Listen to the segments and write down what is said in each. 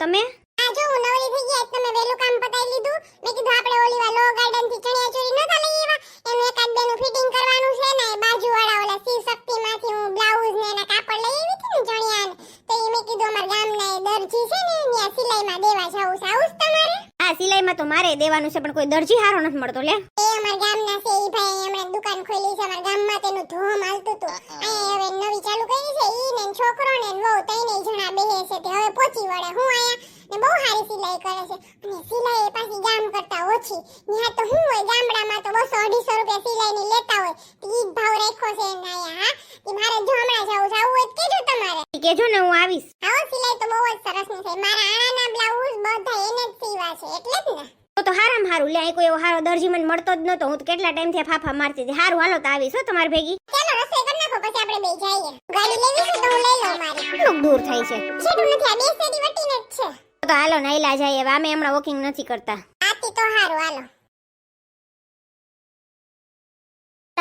તમે? આ જો હું નવરી થઈ તમે વેલું કામ પતાઈ લીધું. મેં કીધું, આપણે ઓલી વાલો ગાર્ડનથી ચણિયા ચોરી નતા લઈ આવ્યા. એનું એકાદ બે નું ફિટિંગ કરવાનું છે ને બાજુ વાળા ઓલા શિવ શક્તિ માંથી હું બ્લાઉઝ ને એના કાપડ લઈ આવી હતી ને ચણિયા તો એ મેં કીધું, અમારા ગામના દરજી છે ને, ત્યાં સિલાઈમાં દેવા જાવું આ સિલાઈમાં તો મારે દેવાનું છે પણ કોઈ દરજી હારો નથી મળતો લે. એ અમાર ગામના છે ઈ ભાઈ એમણે દુકાન ખોલી છે અમાર ગામમાં તેનું ધોમ હાલતું હતું. આ હવે નવી ચાલુ કરી છે ઈ ને છોકરો ને વહુ ત્રણેય જણા બેહે છે તે હવે પોચી વળે. હું આયા ને બહુ સારી સિલાઈ કરે છે. અને સિલાઈ એ પાછી ગામ કરતા ઓછી. ન્યા તો હું હોય ગામડામાં તો બસો અઢીસો રૂપિયા સિલાઈની લેતા હોય. તો ઈ ભાવ રાખ્યો છે ને આયા હા? તે મારે જો હમણાં જવું આવું હોય કીધું તમારે. ઈ કેજો ને હું આવીશ. આવો સિલાઈ તો બહુ જ સરસની છે મારા આણાના બ્લાઉઝ બધા એને જ સીવા છે એટલે જ ને. તો તો હારામ હારું લે કોઈ એવો હારો દરજી મને મળતો જ નતો. હું તો કેટલા ટાઈમથી ફાફા મારતી હતી. હારું હાલો તો આવીશ હો તમારી ભેગી. ચાલો રસોઈ કરી નાખો પછી આપણે બે જઈએ. ગાડી લેવી છે તો હું લઈ લઉં મારી. કેટલું દૂર થાય છે? છેટું નથી આ બે શેરી વટીને જ છે. તો હાલો નાઈલા જઈએ અમે હમણાં વોકિંગ નથી કરતા. આતી તો હારું હાલો.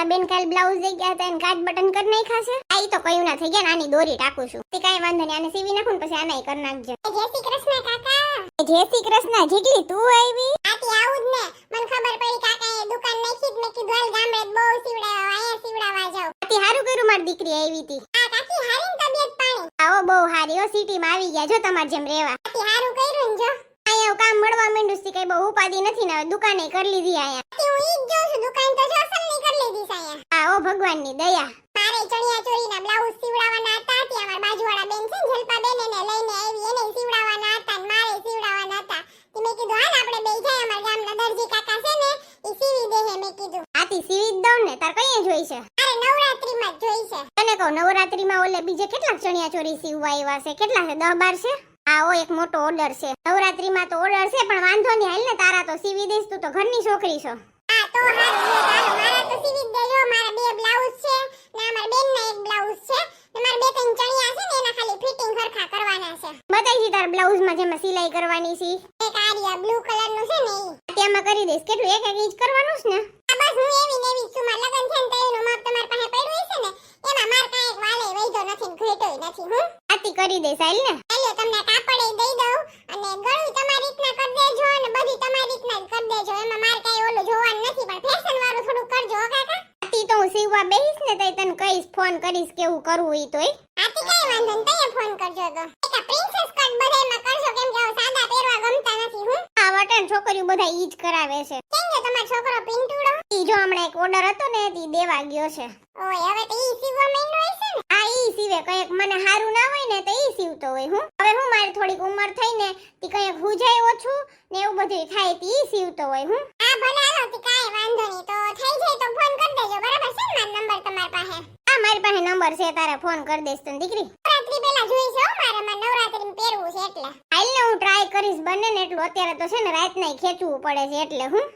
બેન કાલ બ્લાઉઝ લઈ ગયા હતા એને કાટ બટન કરી નાખ્યા છે. આ તો કયું ના થઈ ગયા ને આની દોરી ટાકું છું. તે કાંઈ વાંધો નહીં આને સીવી નાખું ને પછી આને કરી નાખજો. જય શ્રી કૃષ્ણ કાકા. જય શ્રી કૃષ્ણ જીગલી તું આવી. આતી આવું જ ને. મને ખબર પડી કાકા એ દુકાન નાખી જ મેં કીધું હાલ ગામડે બહુ સીવડાવા આયા સીવડાવા જાવ આતી હારું કર્યું મારી દીકરી આવી હતી. આ કાકી હારી તબિયત પાણી. આવો બહુ હારી હો સિટીમાં આવી ગયા જો તમારે જેમ રહેવા. આતી હારું કર્યું ને જો. અહીંયા કામ મળવા માંડ્યું છે કઈ બહુ ઉપાધિ નથી ને દુકાને કરી લીધી અહીંયા. હું ઈ જ જોઉં છું દુકાન તો જો અસલની કરી લીધી છે અહીંયા. આ ઓ ભગવાનની દયા. મારે ચણિયા ચોરીના બ્લાઉઝ સીવડાવવાના હતા ત્યાં મારા બાજુવાળા બેન છે જલપા બેન એને લઈને આવી એને સીવડાવવાના હતા ને મારે સીવડાવવાના હતા. તે મેં કીધું હાલ આપણે બે જાય અમારા ગામના દરજી કાકા છે ને ઈ સીવી દે મેં કીધું. આથી સીવી જ દઉં ને તાર કઈ જોઈ છે? અરે નવરાત્રીમાં જોઈ છે. તને કહું નવરાત્રીમાં ઓલે બીજે કેટલા ચણિયા ચોરી સીવવા આવ્યા છે? કેટલા છે? 10 12 છે? આ ઓ એક મોટો ઓર્ડર છે. નવરાત્રીમાં તો ઓર્ડર છે પણ વાંધો નહીં. હાલ ને તારા તો સીવી દઈશ તું તો ઘરની છોકરી છો. હા તો હારું લે ચાલો મારા તો સીવી જ દેજો મારા બે બ્લાઉઝ છે. ને અમારા બેનના એક બ્લાઉઝ છે. ને મારા બે ત્રણ ચણિયા છે ને એના ખાલી ફિટિંગ હરખા કરવાના છે. બતાવી છે તારા બ્લાઉઝમાં જેમાં સિલાઈ કરવાની છે. એક આરિયા બ્લુ કલરનું છે ને ઈ. તેમાં કરી દઈશ. કેટલું? એક એક ઇંચ કરવાનું છે ને? બસ હું એવી ને એવી છું. મારા લગન છે ને તો એનું માપ તમારા પાસે પડ્યું હશે ને એમાં માર કાંઈ એક વાલે વૈધો નથી ને ઘટ્યોય નથી હું? આથી કરી દઈશ હાલ ને. ચાલ્યો તમને કાપડે દઈ દઉં અને ગળું તમારી રીતના કરી દેજો અને બધી તમારી રીતના જ કરી દેજો. એમાં માર કાંઈ ઓલું જોવાનું નથી પણ ફેશન વાળું થોડું કરજો હો કાકા. આથી તો હું સીવવા બેહીશ ને તઈ તને કહીશ ફોન કરીશ કેવું કરવું ઈ તોય. આતી કઈ વાંધો ને તઈ ફોન કરજો તો એક પ્રિન્સેસ કટ બધાયમાં કરજો કેમ કે સાદા પહેરવા ગમતા નથી હું. આ વટન છોકરીઓ બધા ઈ જ કરાવે છે. કેમ કે તમારો છોકરો પિન્ટુડો? ઈ જો હમણાં એક ઓર્ડર હતો ને તે દેવા ગયો છે. ઓય હવે તો ઈ સીવવા માંડ્યો છે ને? આ ઈ સીવે. કંઈક મને હારું ના હોય ને તો ઈ સીવતો હોય હું. હવે હું મારી થોડીક ઉંમર થઈ ને તી કંઈક હુજાય ઓછું ને એવું બધું થાય તી ઈ સીવતો હોય હું. આ ભલે હાલો તી કાઈ વાંધો નહીં. તો થઈ જાય તો ફોન કરી દેજો બરાબર છે? મારો નંબર તમારી પાસે. આ મારી પાસે નંબર છે તારે ફોન કરી દઈશ તને દીકરી. રાત્રી પહેલા જોઈ છે મારે માં નવરાત્રી પહેરવું છે એટલે. હાલ ને હું ટ્રાય કરીશ બને ને એટલું અત્યારે તો છે ને રાત નહીં ખેંચવું પડે છે એટલે હું.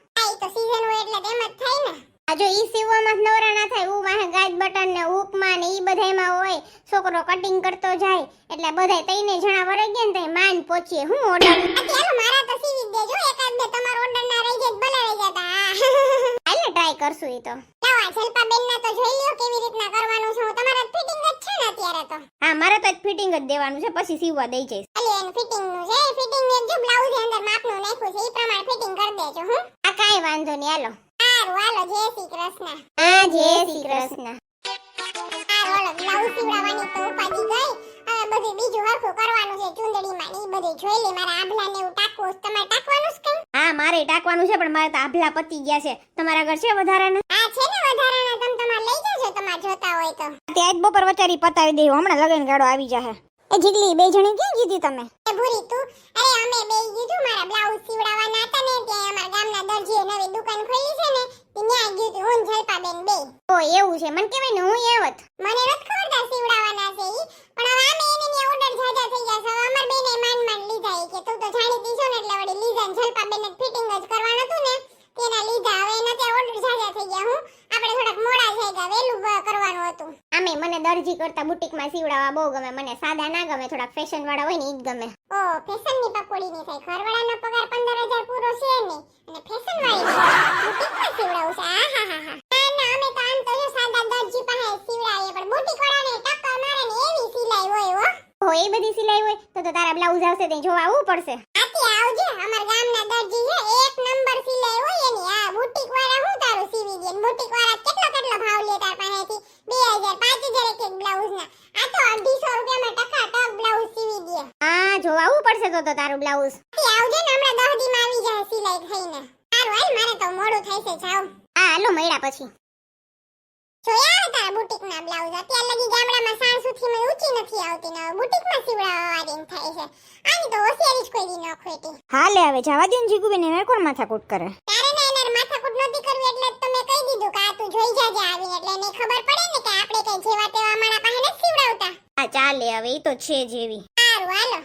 તો સીઝન હોય એટલે તેમ જ થાય ને. આ જો ઈ સીવવામાં જ નવરા ના થાય હું વાહે ગાજ બટન ને ઉપમાં ને ઈ બધાયમાં હોય છોકરો કટિંગ કરતો જાય એટલે બધાય તઈને જણા વરાઈ ગયા ને તઈ માન પહોંચીએ હું ઓર્ડર હાલો મારા તો સીવી દેજો. એકાદ બે તમારો ઓર્ડર ના રહી જાય ભલે રહી જતા હાલે ટ્રાય કરશું ઈ તો. આ જલપા બેન ના તો જોઈ લ્યો કેવી રીતના કરવાનું છે. હું તમારા ફિટિંગ જ છે ને અત્યારે તો? હા મારે તો ફિટિંગ જ દેવાનું છે પછી સીવવા દઈ જઈશ. ખાલી એનું ફિટિંગનું છે. ફિટિંગ ને જો બ્લાઉઝ અંદર માપનું નાખ્યું છે એ પ્રમાણે ફિટિંગ કરી દેજો હું. આ કાઈ વાંધો નહીં હાલો. સારું હાલો જય શ્રી કૃષ્ણ. હા જય શ્રી કૃષ્ણ. હાલો બ્લાઉઝ સીવડાવવાની તો ઉપાધિ ગઈ. હવે બધું બીજું હરખું કરવાનું છે ચુંદડીમાં ને એ બધું જોઈ લે મારા આભલા ને એવું ટાકવું તમારે ટાકવાનું છે હા મારે ટાકવાનું છે પણ મારે તો આભલા પતી ગયા છે. તમારા ઘર છે વધારાના? જોતા હોય તો. ત્યાં જ બપોર વચારી પતાવી દઈ હમણાં લગન ગાડો આવી જશે એ જીગલી બે જણી ક્યાં જીધી તમે? એ ભૂરી તું? અરે અમે બે કીધું મારા બ્લાઉઝ સીવડાવવાના હતા ને ત્યાં અમારા ગામના દરજીએ નવી દુકાન ખોલી છે ને તે ન્યા ગયું તું હું ને જલપાબેન બે ઓ એવું છે મને કહેવાય ને હું એવત મને નથી ખબર તા સીવડાવવાના છે ઈ પણ હવે આમે એને ન્યા ઓર્ડર જાજા થઈ ગયા છે હવે અમાર બેને માંડ માંડ લીધા ઈ કે તું તો જાણીતી છો ને એટલે વળી લીધા ને જલપાબેન જ ફિટિંગ જ કરવાનું હતું ને તેના લીધા હવે એના ત્યાં ઓર્ડર જાજા થઈ ગયા હું આપણે થોડાક મોડા થઈ ગયા વહેલું બ- કરવાનું હતું આમે મને દરજી કરતા બુટીકમાં સીવડાવવા બહુ ગમે. મને સાદા ના ગમે થોડાક ફેશન વાળા હોય ને ઈ જ ગમે. ઓ ફેશનની પકોડી ની થાય ઘરવાળાનો પગાર 15000 પૂરો છે ને. અને ફેશન વાળી બુટીકમાં સીવડાવું છે. આ હા હા હા. ના ના અમે તો આમ તો જો સાદા દરજી પાસે સીવડાવીએ પણ બુટીક વાળાને ટક્કર મારે ને એવી સિલાઈ હોય હો. હો એ બધી સિલાઈ હોય? તો તો તારા બ્લાઉઝ આવશે તે જોવા આવવું પડશે. આથી આવજે. અમાર ગામના દરજી છે એક નંબર સિલાઈ હોય એની. આ બુટીક વાળા હું તારું સીવી દે? બુટીક વાળા કેટલો કેટલો ભાવ લે તાર પાસેથી 2000 5000 એક એક બ્લાઉઝ ના આ તો 250 રૂપિયામાં ટકા ટક બ્લાઉઝ સીવી દે હા જોવા તો તો તારું બ્લાઉઝ આવજે ને હમણાં દહ દીમાં આવી જાય સિલાઈ થઈને સારું હાલ મારે તો મોડું થાય છે જાવ હા હાલો મળ્યા પછી. જોયા તારા બુટીક ના બ્લાઉઝ અત્યાર લગી ગામડામાં સાંજ સુધી માં ઊંચી નથી આવતી ને બુટીકમાં સીવડાવવા વાળી થાય છે. આની તો હોશિયારી જ કોઈ દી ન ખોટી. હાલે હવે જવા દે ને જીગુબેન એને કોણ માથાકૂટ કરે? તારે ને એનાર માથાકૂટ નહોતી કરવી એટલે તો મેં કહી દીધું કે આ તું જોઈ જાજે આવીને એટલે એને ખબર પડે ને કે આપણે કઈ જેવા તેવા માણા પાસે નથી સીવડાવતા. હા ચાલે હવે એ તો છે જેવી. સારું હાલો.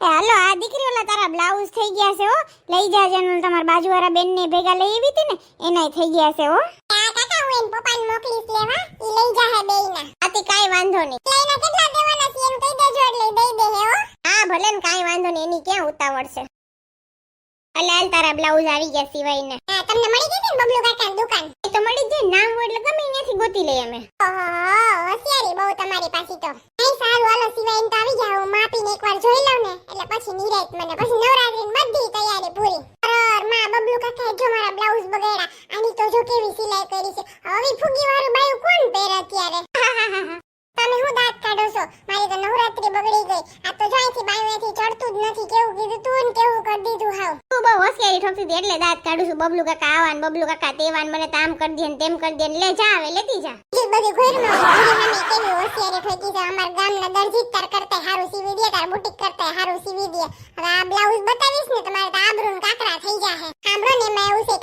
એ હાલો આ દીકરી ઓલા તારા બ્લાઉઝ થઈ ગયા છે હો. લઈ જાજે ને તમારા બાજુવાળા બેન ને ભેગા લઈ આવી હતી ને એનાય થઈ ગયા છે હો. આ કાકા હું એને પપ્પાને મોકલીશ લેવા. ઈ લઈ જાહે બેયના. આથી કાંઈ વાંધો નહીં. લઈને કેટલા દેવાના છે એમ કહી દેજો એટલે દઈ દે હે હો. હા ભલે ને કાંઈ વાંધો નહીં એની ક્યાં ઉતાવળ છે? અલે તારા બ્લાઉઝ આવી ગયા સિવાયને. હા તમને મળી ગઈ ને બબલુ કાકાની દુકાન? એ તો મળી જાય ના હોય એટલે ગમે ત્યાંથી ગોતી લઈએ અમે. ઓહો હોશિયારી બહુ તમારી પાસે તો. નહીં સારું હાલો સિવાયને તો આવી જાઓ માપીને એકવાર જોઈ લઉં ને. એટલે પછી નિરાત મને પછી નવરાત્રીની બધી તૈયારી પૂરી અરરમાં બબલુ કાકાએ જો મારા બ્લાઉઝ બગાડ્યા આની તો જો કેવી સિલાઈ કરી છે હવે ફુગી વાળું બાયું કોણ પહેરે અત્યારે તમે હું દાંત કાઢો છો મારી તો નવરાત્રી બગડી ગઈ આ તો જો અહીંથી બાયું અહીંથી ચડતું જ નથી કેવું કીધું તું ને કેવું કરી દીધું હાવ તું બહુ હોશિયારી ઠોકતી હતી, એટલે દાંત કાઢું છું. બબલુ કાકા આવાન, બબલુ કાકા તેવાન, મને તામ કરી દે તેમ કરી દે ને. લે જા આવે લેતી જા. ઈ બધી ઘોરમાં ઘોડી સામે કેવી હોશિયારી ઠોકી છે. અમાર ગામના દરજી તાર કરતા હારું સીવી દે, તાર બુટીક કરતા હારું સીવી દે. હવે આ બ્લાઉઝ બતાવીશ ને તમારે તો આબરૂ કાકરા થઈ જાહે. સાંભળો ને, એમાં એવું છે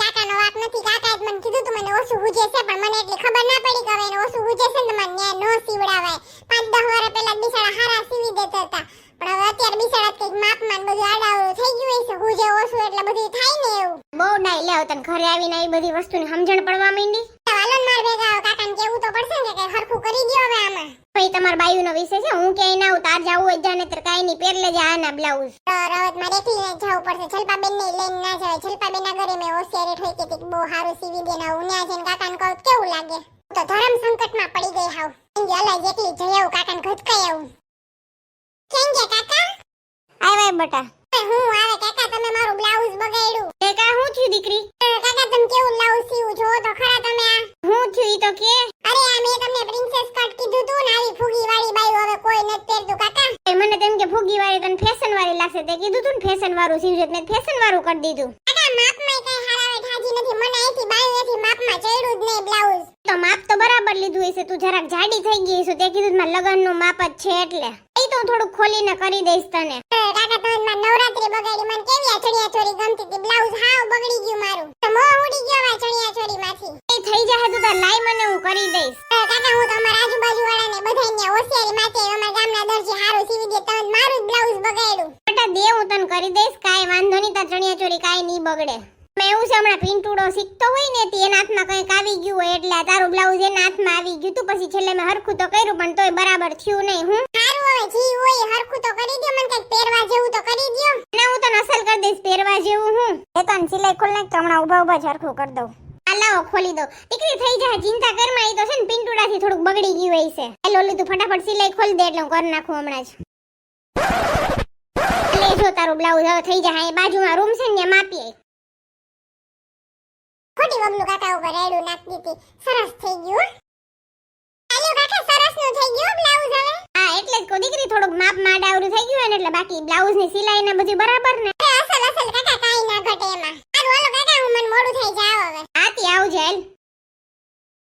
વાક નથી કાકાએ જ મને કીધું તું મને ઓછું હુજે છે પણ મને એટલી ખબર ના પડી કે હવે એને ઓછું હુજે છે ને તો મને ન્યા નો સીવડાવાય પાંચ દસ વાર પહેલા બિચારા હારા સીવી દેતા હતા પણ હવે અત્યારે બિચારા કંઈક માપમાં ને બધું આડાવડું થઈ ગયું હશે હુજે ઓછું એટલે બધું થાય ને એવું બહુ ડાઈ લે તને ઘરે આવીને એ બધી વસ્તુની સમજણ પડવા માંડી? વાલન માર ભેગા આવો. કાકાને કેવું તો પડશે ને કે હરખું કરી દ્યો હવે આમાં. ભાઈ તમાર બાયુનો વિષય છે હું ક્યાંય ના આવું તાર જાવું હોય જાને નહીતર કાંઈ નહીં પહેર લેજે આના બ્લાઉઝ. તો રવત મારે એકલીને જ જવું પડશે. છલપાબેન ને લઈને ના જવાય. છલપાબેન ના ઘરે મેં હોશિયારી ઠોકી કે બહુ સારું સીવી દે ને હું ત્યાં જઈને કાકાને કહું કેવું લાગે? તો ધર્મ સંકટમાં પડી ગઈ હાવ. કે એકલી જઈ આવું કાકાને ઘટકાઈ આવું. કેમ કે કાકા? આય વાય બટા. હું આવે કાકા તમે મારું બ્લાઉઝ બગાડ્યું. કાકા હું થયું દીકરી? કેવું સીવું તો ખરા તમે આ. હું થયું તો કે. અરે આ મેં તમને પ્રિન્સેસ કટ કીધું તું ને આવી ફૂગી વાળી બાઈ હવે કોઈ નથી પહેરતું, કાકા. મને તેમ કે ફૂગી વાળી તને ફેશન વાળી લાગશે તે કીધું તું ને ફેશન વાળું સીવજે મેં ફેશન વાળું કરી દીધું. કાકા માપમાં કઈ હારાવે ઠાજી નથી. મને અહીંથી બાયું અહીંથી માપમાં ચડ્યું જ નહીં બ્લાઉઝ તો માપ તો બરાબર લીધું હશે. તું જરાક જાડી થઈ ગઈ છે તે કીધું મારા લગનનું માપ જ છે એટલે. એ તો થોડું ખોલીને કરી દઈશ તને. કાકા નવરાત્રી બગાડી, મને કેવી આ ચોરી ગમતી હતી? બ્લાઉઝ હાવ બગડી ગયું મારું. તો મોં ઉડી ગયો આ ચોરી માંથી એ થઈ જાય તો લાઈ મને, હું કરી દઈશ. કાકા, હું તો આજુબાજુ વાળાને બધાને હોશિયારી માટે અમારા ગામના દરજી હારું સીવી દે તમે મારું જ બ્લાઉઝ બગાડ્યું. બેટા, દે, હું તને કરી દઈશ, કાઈ વાંધો નહીં, તાર ચણિયા ચોરી કાઈ નહીં બગડે. મેં એવું છે, હમણાં પિંટુડો શીખતો હોય ને, તે એના હાથમાં કંઈક આવી ગયું હોય, એટલે તારું બ્લાઉઝ એના હાથમાં આવી ગયું તું. પછી છેલ્લે મેં હરખું તો કર્યું, પણ તોય બરાબર થયું નહીં, હું. હવે જી હોય હરખું તો કરી દો મને કંઈક પહેરવા જેવું તો કરી દો ના હું તને અસલ કરી દઈશ પહેરવા જેવું હું. એ તને સિલાઈ ખોલ નાખ તો હમણાં ઊભા ઊભા જ હરખું કરી દઉં. લાવો ખોલી દો. દીકરી થઈ જાય ચિંતા કરમાં એ તો છે ને પિંટુડાથી થોડુંક બગડી ગયું હોય છે. એ લોલી તું ફટાફટ સિલાઈ ખોલી દે એટલે હું કરી નાખું હમણાં જ. લે જો તારું બ્લાઉઝ હવે થઈ જાય એ બાજુમાં રૂમ છે ને ત્યાં માપીએ ખોટી બબલું કાકા ઉપર રેડું નાખી દીધી. સરસ થઈ ગયું આલ્યો કાકા સરસનું થઈ ગયું બ્લાઉઝ હવે. એટલે જ કો દીકરી થોડુંક માપ માડાવરું થઈ ગયું એટલે બાકી બ્લાઉઝની સિલાઈ ને બધું બરાબર ને. અસલ અસલ કાકા કાઈ ના ઘટે એમાં. આ ઓલો કાકા હું મન મોડું થઈ જાવ હવે. આતી આવજે